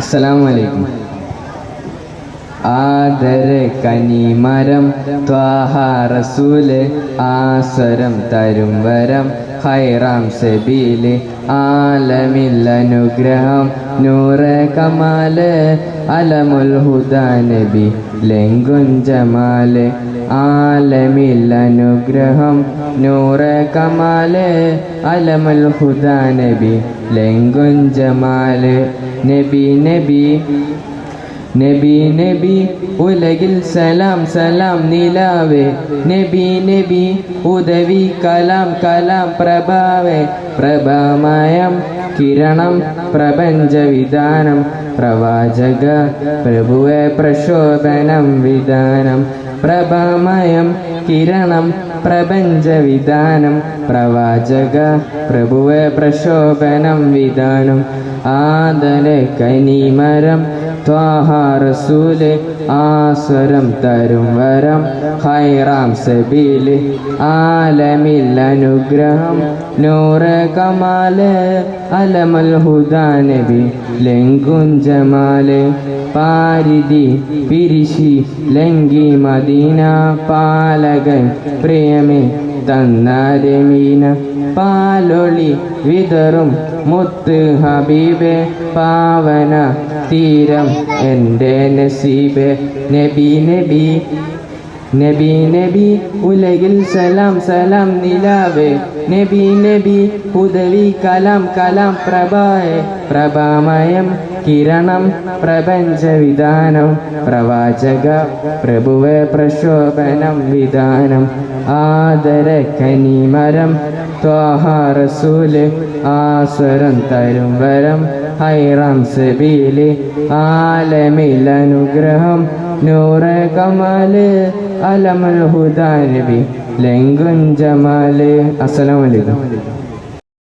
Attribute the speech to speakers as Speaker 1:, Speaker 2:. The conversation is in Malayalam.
Speaker 1: അസ്സലാമു അലൈക്കും. ആദര കനിമരം ത്വാഹ റസൂൽ ആസരം തരും വരം ഹൈറാം സെബീൽ ആലമില്ലനുഗ്രഹം നൂറ് കമാൽ അലമുൽ ഹുദാ നബി ആലമിൽ അനുഗ്രഹം നൂറ് കമാൽ അലമുൽ ഹുദാ നബി ജമാൽ നബി നബി. നബി നബി ഉലകിൽ സലാം സലാം നിലാവേ. നബി നബി ഉദവി കലാം കലാം പ്രഭാവേ. പ്രഭാമയം കിരണം പ്രപഞ്ച വിധാനം. പ്രവാചക പ്രഭുവെ പ്രശോഭനം വിധാനം. പ്രഭാമയം കിരണം പ്രപഞ്ചവിധാനം പ്രവാചക പ്രഭുവെ പ്രശോഭനം വിധാനം ആദര കനിമരം ത്വാഹാറസൂൽ ആസ്വരം തരും വരം ഹൈറാം സബീൽ ആലമിൽ അനുഗ്രഹം നൂറ് കമാൽ അലമൽ ഹുദാനബി നബി ലെങ്കുൻ ജമാൽ പാരിതി പിരിശി ലങ്കി മദീന പാലകൻ പ്രിയമേ തന്നാരമീന പാലൊളി വിതറും മുത്ത് ഹബീബെ പാവന തീരം എന്റെ നസീബെ. നബി നബി നബി നബി ഉലകിൽ സലാം സലാം നിലാവേ. നബി നബി ഉദവി കലാം കലാം പ്രഭായ പ്രഭാമയം കിരണം പ്രപഞ്ചവിധാനം. പ്രവാചക പ്രഭുവെ പ്രശോഭനം വിധാനം. ആദര കനിമരം ത്വാഹാറസൂൽ ആസ്വരം തരും വരം ഹൈറാം സബീൽ ആലമിലനുഗ്രഹം നൂറ കമാൽ അലമൽ ഹുദാനബി ലെങ്കുൻ ജമാൽ അസ്സലാമു അലൈക്കും.